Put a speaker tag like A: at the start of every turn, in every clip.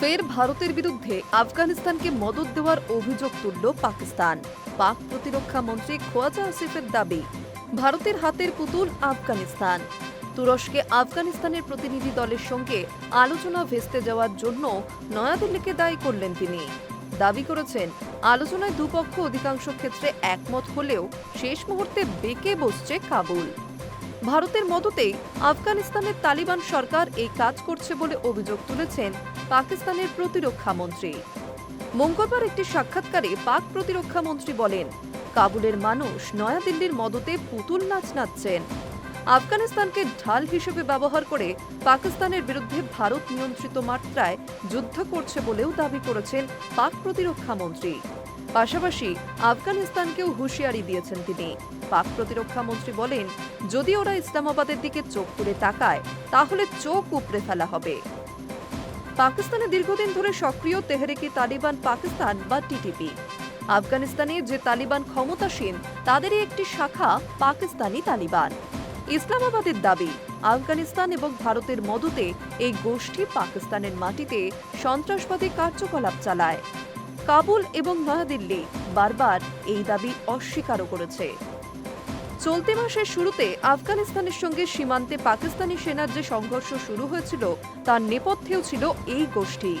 A: ফের ভারতের বিরুদ্ধে আফগানিস্তানকে মদত দেওয়ার অভিযোগ তুলল পাকিস্তান। পাক প্রতিরক্ষা মন্ত্রী খোয়াজা আসিফের দাবি, ভারতের হাতের পুতুল আফগানিস্তান। তুরস্কে আফগানিস্তানের প্রতিনিধি দলের সঙ্গে আলোচনা ভেস্তে যাওয়ার জন্য নয়াদিল্লিকে দায়ী করলেন তিনি। দাবি করেছেন, আলোচনায় দুপক্ষ অধিকাংশ ক্ষেত্রে একমত হলেও শেষ মুহূর্তে বেঁকে বসছে কাবুল। ভারতের মদতেই আফগানিস্তানের তালিবান সরকার এই কাজ করছে বলে অভিযোগ তুলেছেন পাকিস্তানের প্রতিরক্ষা মন্ত্রী। মঙ্গলবার একটি সাক্ষাৎকারে পাক প্রতিরক্ষা মন্ত্রী বলেন, কাবুলের মানুষ নয়াদিল্লির মদতে পুতুল নাচ নাচছেন। আফগানিস্তানকে ঢাল হিসেবে ব্যবহার করে পাকিস্তানের বিরুদ্ধে ভারত নিয়ন্ত্রিত মাত্রায় যুদ্ধ করছে বলেও দাবি করেছেন পাক প্রতিরক্ষা মন্ত্রী। পাশাপাশি আফগানিস্তানকেও হুঁশিয়ারি দিয়েছেন তিনি। পাক প্রতিরক্ষা মন্ত্রী বলেন, যদি ওরা ইসলামাবাদের দিকে চোখ তুলে তাকায়, তাহলে চোখ উপড়ে ফেলা হবে। পাকিস্তানে দীর্ঘদিন ধরে সক্রিয় তেহরিকি তালিবান পাকিস্তান বা টিটিপি। আফগানিস্তানে যে তালিবান ক্ষমতাসীন, তাদেরই একটি শাখা পাকিস্তানি তালিবান। ইসলামাবাদের দাবি, আফগানিস্তান এবং ভারতের মদতে এই গোষ্ঠী পাকিস্তানের মাটিতে সন্ত্রাসবাদী কার্যকলাপ চালায়। কাবুল এবং নয়াদিল্লি বারবার এই দাবি অস্বীকারও করেছে। চলতি মাসের শুরুতে আফগানিস্তানের সঙ্গে সীমান্তে পাকিস্তানি সেনার যে সংঘর্ষ শুরু হয়েছিল, তার নেপথ্যেও ছিল এই গোষ্ঠী।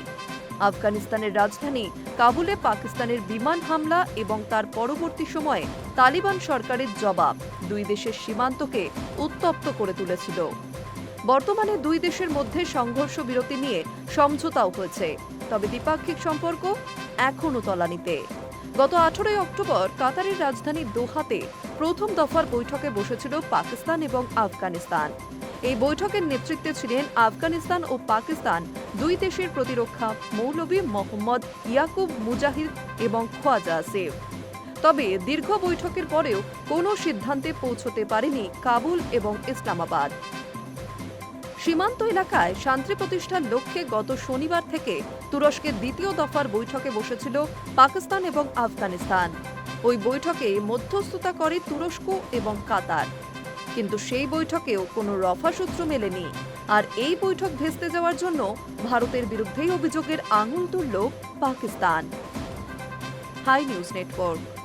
A: আফগানিস্তানের রাজধানী কাবুলে পাকিস্তানের বিমান হামলা এবং তার পরবর্তী সময়ে তালিবান সরকারের জবাব দুই দেশের সীমান্তকে উত্তপ্ত করে তুলেছিল। বর্তমানে দুই দেশের মধ্যে সংঘর্ষ বিরতি নিয়ে সমঝোতাও হয়েছে। তবে দ্বিপাক্ষিক সম্পর্ক এখনও তলানিতে। গত আঠারোই অক্টোবর কাতারের রাজধানী দোহাতে প্রথম দফার বৈঠকে বসেছিল পাকিস্তান এবং আফগানিস্তান। এই বৈঠকের নেতৃত্বে ছিলেন আফগানিস্তান ও পাকিস্তান, দুই দেশের প্রতিরক্ষা মৌলভী মোহাম্মদ ইয়াকুব মুজাহিদ এবং খোয়াজা আসিফ তবে দীর্ঘ বৈঠকের পরেও কোনো সিদ্ধান্তে পৌঁছতে পারেনি কাবুল এবং ইসলামাবাদ। সীমান্ত এলাকায় শান্তি প্রতিষ্ঠার লক্ষ্যে গত শনিবার থেকে তুরস্কের দ্বিতীয় দফার বৈঠকে বসেছিল পাকিস্তান এবং আফগানিস্তান। ওই বৈঠকে মধ্যস্থতা করে তুরস্ক এবং কাতার। কিন্তু সেই বৈঠকেও কোনো রফা সূত্র মেলেনি। আর এই বৈঠক ভেস্তে যাওয়ার জন্য ভারতের বিরুদ্ধেই অভিযোগের আঙুল তুলল পাকিস্তান। High news network.